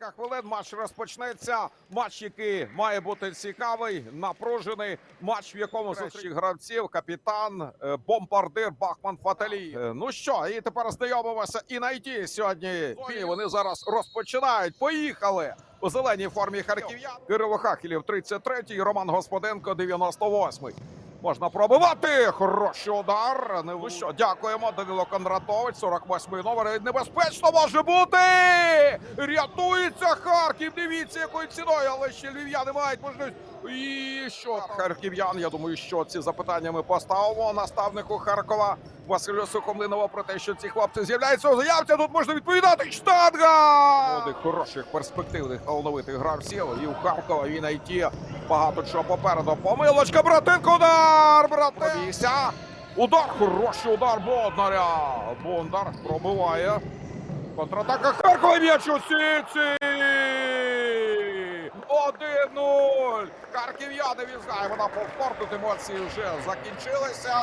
Кілька хвилин матч розпочнеться. Матч, який має бути цікавий, напружений. Матч, в якому зустріч гравців, капітан, е, бомбардир Бахман Фаталій. Е, Ну що, і тепер знайомимося і найти сьогодні. І вони зараз розпочинають. Поїхали у зеленій формі харків'ян. Кирило Хахілів, 33-й, Роман Господенко, 98-й. Можна пробивати. Хороший удар. Не ви що, дякуємо. Данило Кондратович, 48-й номер. Небезпечно може бути. Рятується Харків. Дивіться, якою ціною, але ще львів'яни мають можливість. І що харків'ян? Я думаю, що ці запитання ми поставимо наставнику Харкова Василю Сухомлинову про те, що ці хлопці з'являються у заявці. Тут можна відповідати. Штанга! Молодих, хороших, перспективних, талановитих гравців. І у Харкова він найти багато чого попереду. Помилочка, братинко, удар! Братися! Удар, хороший удар Бондаря. Бондар пробиває. Контратака Харкова м'яч у сітці! 1-0! Харків'яни візгаємо на повтор. Тут емоції вже закінчилися.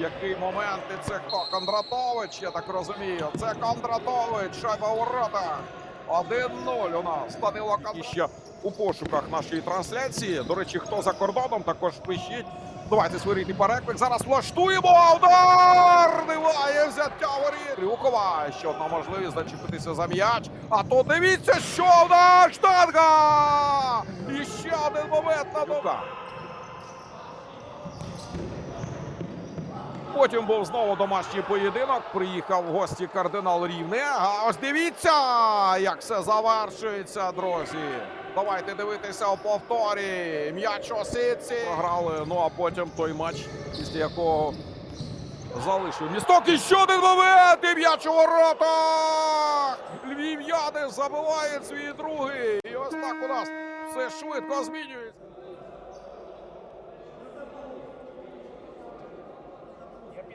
Який момент і це хто? Кондратович, я так розумію. Це Кондратович, шайба у воротах. 1-0 у нас. Данило Кондратович. ще у пошуках нашої трансляції. До речі, хто за кордоном, також пишіть. Давайте своєрідний переклик. Зараз влаштуємо. Удар! Немає взяття воріт. Крюкова. Ще одна можливість зачепитися за м'яч. А то дивіться, що в нас штанга! І ще один момент на дука. Потім був знову домашній поєдинок. Приїхав в гості кардинал Рівне. А ось дивіться, як все завершується, друзі. Давайте дивитися у повторі. М'яч у. Програли. Ну а потім той матч, після якого залишив місток. І ще один момент. І м'яч у воротах. Львів'яни забивають свій другий. І ось так у нас все швидко змінюється.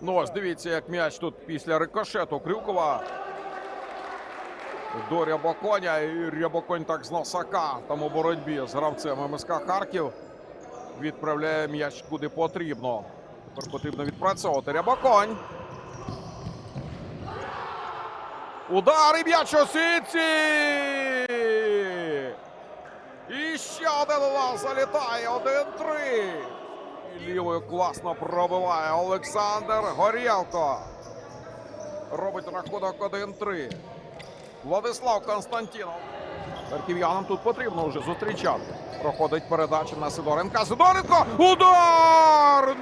Ну ось дивіться, як м'яч тут після рикошету Крюкова. До Рябоконя. І Рябоконь так з носака там у боротьбі з гравцем МСК Харків. Відправляє м'яч куди потрібно. Тепер потрібно відпрацьовувати. Рябоконь. Удар і м'яч у! І ще один у нас залітає. 1-3. Лівою класно пробиває Олександр Горєлко. Робить рахунок 1-3. Владислав Константінов. Харків'янам тут потрібно вже зустрічати. Проходить передача на Сидоренка. Сидоренко! Удар!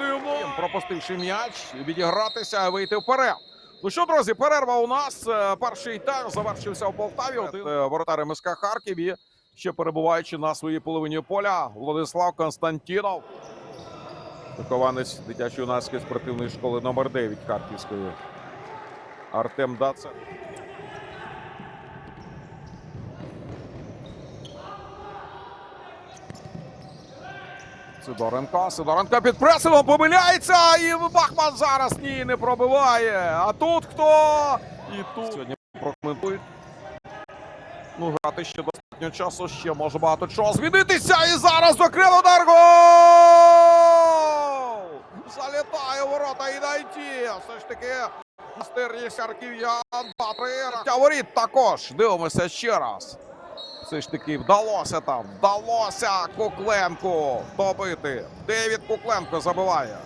Пропустивши м'яч, відігратися вийти вперед. Ну що, друзі, перерва у нас. Е, Перший тайм завершився у Полтаві. Е, воротар МСК Харків і ще перебуваючи на своїй половині поля, Владислав Константінов. Вихованець дитячо-юнацької спортивної школи номер 9 Харківської. Артем Дацев. Сидоренко. Сидоренко під пресингом помиляється. І Бахман зараз ні, не пробиває. А тут хто? І тут сьогодні прокоментують. Ну, грати ще достатньо часу, ще може багато чого змінитися. І зараз окремо удар. Гол! Залітає у ворота і найти. Все ж таки мастерність харків'ян. Та воріт також. Дивимося ще раз. Все ж таки вдалося там. Вдалося Кукленку добити. Девід Кукленко забиває.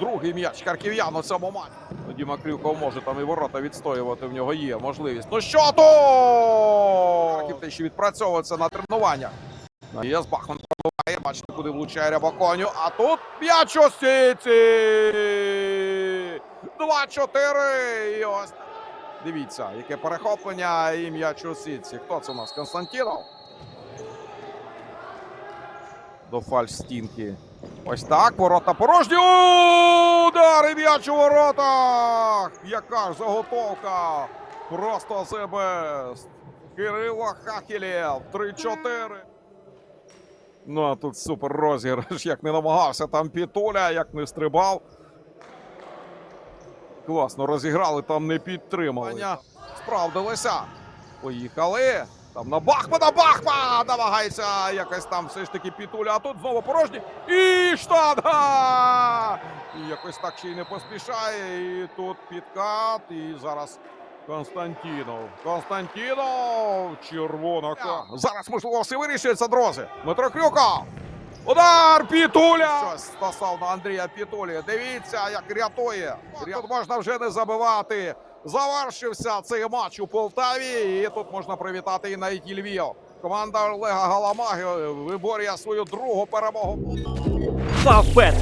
Другий м'яч харків'ян у цьому матчі. Тоді Макрюков може там і ворота відстоювати. В нього є можливість. Ну що то? Харків те, що відпрацьовується на тренуваннях. Є Бахман пробиває. Бачите, куди влучає Рябоконю. А тут м'яч у сіті. 2-4. І ось. Дивіться, яке перехоплення і м'яч. Хто це у нас? Константінов? До фальш-стінки. Ось так, ворота порожні. Удар і у воротах! Яка ж заготовка! Просто себе. Кирило Хахілєв. 3-4. Ну, а тут супер розіграш. Як не намагався там Пітуля, як не стрибав. Класно розіграли, там не підтримали. Справдилися. Поїхали. Там на Бахмана, Бахман намагається якось там все ж таки пітуля, а тут знову порожні. І штанга! І якось так ще й не поспішає. І тут підкат, і зараз Константінов. Константінов! Червона. Зараз, можливо, все вирішується, друзі. Дмитро Крюков. Удар Пітуля! Щось стосовно Андрія Пітулі. Дивіться, як рятує. Тут можна вже не забивати. Завершився цей матч у Полтаві. І тут можна привітати і навіть і Львів. Команда Олега Галамаги виборює свою другу перемогу. Фавбет.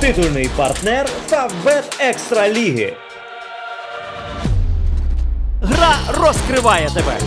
Титульний партнер Фавбет Екстра Ліги. Гра розкриває тебе.